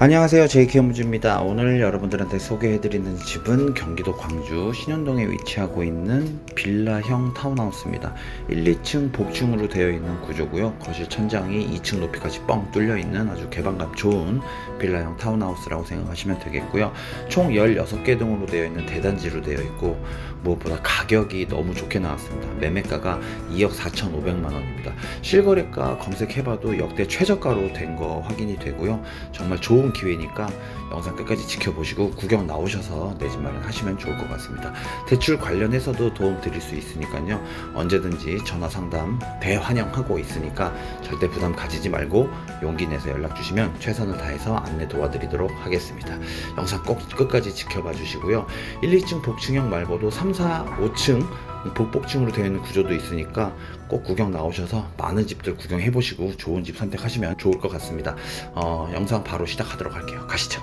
안녕하세요. 제이키엄주입니다. 오늘 여러분들한테 소개해드리는 집은 경기도 광주 신현동에 위치하고 있는 빌라형 타운하우스입니다. 1, 2층 복층으로 되어 있는 구조고요. 거실 천장이 2층 높이까지 뻥 뚫려 있는 아주 개방감 좋은 빌라형 타운하우스라고 생각하시면 되겠고요. 총 16개 동으로 되어 있는 대단지로 되어 있고 무엇보다 가격이 너무 좋게 나왔습니다. 매매가가 2억 4,500만 원입니다. 실거래가 검색해봐도 역대 최저가로 된 거 확인이 되고요. 정말 좋은 기회니까 영상 끝까지 지켜보시고 구경 나오셔서 내 집 마련하시면 좋을 것 같습니다. 대출 관련해서도 도움 드릴 수 있으니까요. 언제든지 전화 상담 대환영하고 있으니까 절대 부담 가지지 말고 용기 내서 연락 주시면 최선을 다해서 안내 도와드리도록 하겠습니다. 영상 꼭 끝까지 지켜봐 주시고요. 1, 2층 복층형 말고도 3, 4, 5층 복복층으로 되어 있는 구조도 있으니까 꼭 구경 나오셔서 많은 집들 구경해 보시고 좋은 집 선택하시면 좋을 것 같습니다. 어, 영상 바로 시작하도록 할게요. 가시죠.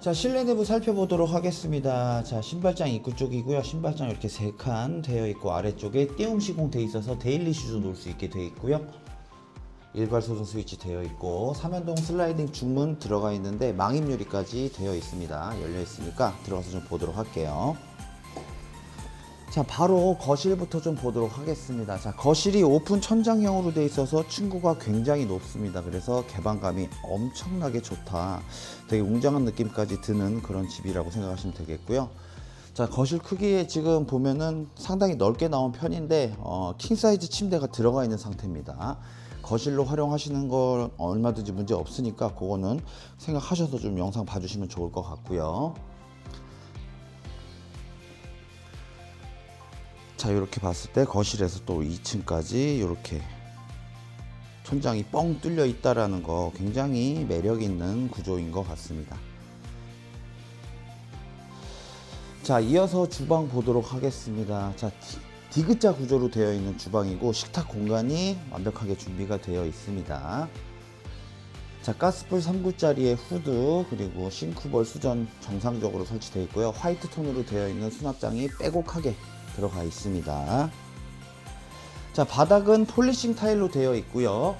자 실내 내부 살펴보도록 하겠습니다. 자 신발장 입구 쪽이고요. 신발장 이렇게 세 칸 되어 있고 아래쪽에 띄움 시공 돼 있어서 데일리 슈즈 놓을 수 있게 되어 있고요. 일괄 소등 스위치 되어 있고 삼연동 슬라이딩 중문 들어가 있는데 망임 유리까지 되어 있습니다. 열려 있으니까 들어가서 좀 보도록 할게요. 자 바로 거실부터 좀 보도록 하겠습니다. 자 거실이 오픈 천장형으로 되어 있어서 층고가 굉장히 높습니다. 그래서 개방감이 엄청나게 좋다. 되게 웅장한 느낌까지 드는 그런 집이라고 생각하시면 되겠고요. 자 거실 크기에 지금 보면은 상당히 넓게 나온 편인데 어, 킹 사이즈 침대가 들어가 있는 상태입니다. 거실로 활용하시는 걸 얼마든지 문제 없으니까 그거는 생각하셔서 좀 영상 봐주시면 좋을 것 같고요 자 이렇게 봤을 때 거실에서 또 2층까지 이렇게 천장이 뻥 뚫려 있다라는 거 굉장히 매력 있는 구조인 것 같습니다. 자 이어서 주방 보도록 하겠습니다. 자 디- 디귿자 구조로 되어 있는 주방이고 식탁 공간이 완벽하게 준비가 되어 있습니다. 자 가스불 3구짜리의 후드 그리고 싱크볼 수전 정상적으로 설치되어 있고요. 화이트 톤으로 되어 있는 수납장이 빼곡하게 들어가 있습니다. 자, 바닥은 폴리싱 타일로 되어 있고요.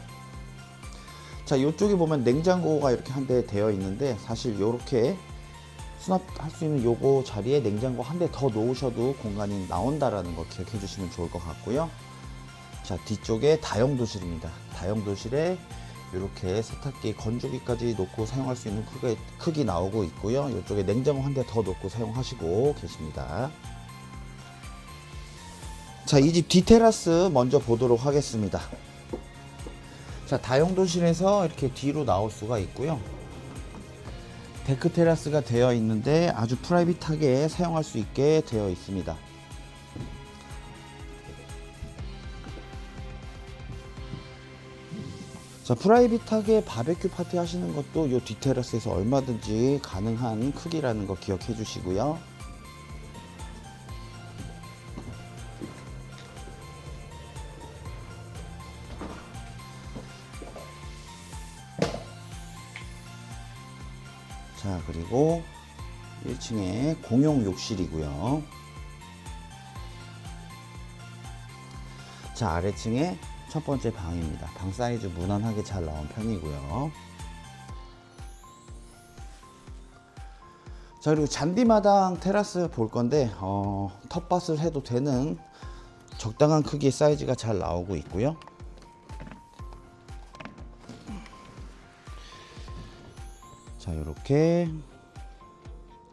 자, 이쪽에 보면 냉장고가 이렇게 한 대 되어 있는데 사실 이렇게 수납할 수 있는 요거 자리에 냉장고 한 대 더 놓으셔도 공간이 나온다라는 거 기억해 주시면 좋을 것 같고요. 자, 뒤쪽에 다용 도실입니다. 다용 도실에 이렇게 세탁기, 건조기까지 놓고 사용할 수 있는 크기, 크기 나오고 있고요. 이쪽에 냉장고 한 대 더 놓고 사용하시고 계십니다. 자, 이집 디테라스 먼저 보도록 하겠습니다. 자, 다용도실에서 이렇게 뒤로 나올 수가 있고요. 데크 테라스가 되어 있는데 아주 프라이빗하게 사용할 수 있게 되어 있습니다. 자, 프라이빗하게 바베큐 파티 하시는 것도 이 디테라스에서 얼마든지 가능한 크기라는 거 기억해 주시고요. 자, 그리고 1층에 공용 욕실이고요. 자, 아래층에 첫 번째 방입니다. 방 사이즈 무난하게 잘 나온 편이고요. 자, 그리고 잔디마당 테라스 볼 건데, 어, 텃밭을 해도 되는 적당한 크기의 사이즈가 잘 나오고 있고요. 자 이렇게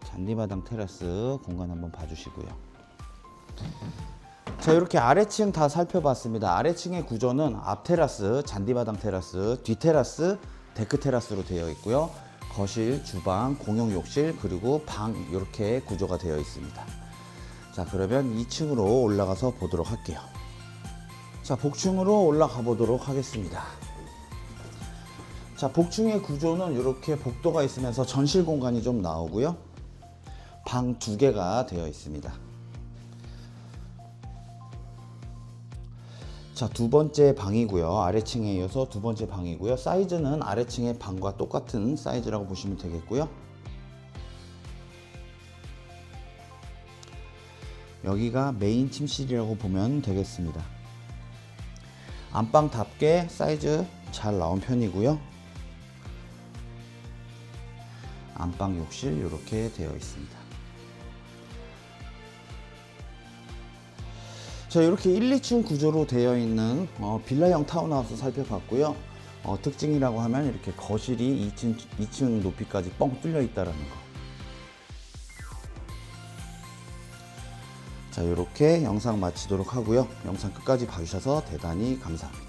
잔디마당 테라스 공간 한번 봐주시고요. 자 이렇게 아래층 다 살펴봤습니다. 아래층의 구조는 앞 테라스, 잔디마당 테라스, 뒤 테라스, 데크 테라스로 되어 있고요. 거실, 주방, 공용 욕실 그리고 방 이렇게 구조가 되어 있습니다. 자 그러면 2층으로 올라가서 보도록 할게요. 자 복층으로 올라가 보도록 하겠습니다. 자, 복층의 구조는 이렇게 복도가 있으면서 전실 공간이 좀 나오고요. 방 두 개가 되어 있습니다. 자, 두 번째 방이고요. 아래층에 이어서 두 번째 방이고요. 사이즈는 아래층의 방과 똑같은 사이즈라고 보시면 되겠고요. 여기가 메인 침실이라고 보면 되겠습니다. 안방답게 사이즈 잘 나온 편이고요. 안방 욕실 이렇게 되어 있습니다. 자 이렇게 1, 2층 구조로 되어 있는 어, 빌라형 타운하우스 살펴봤고요. 어, 특징이라고 하면 이렇게 거실이 2층, 2층 높이까지 뻥 뚫려 있다라는 거. 자 이렇게 영상 마치도록 하고요. 영상 끝까지 봐주셔서 대단히 감사합니다.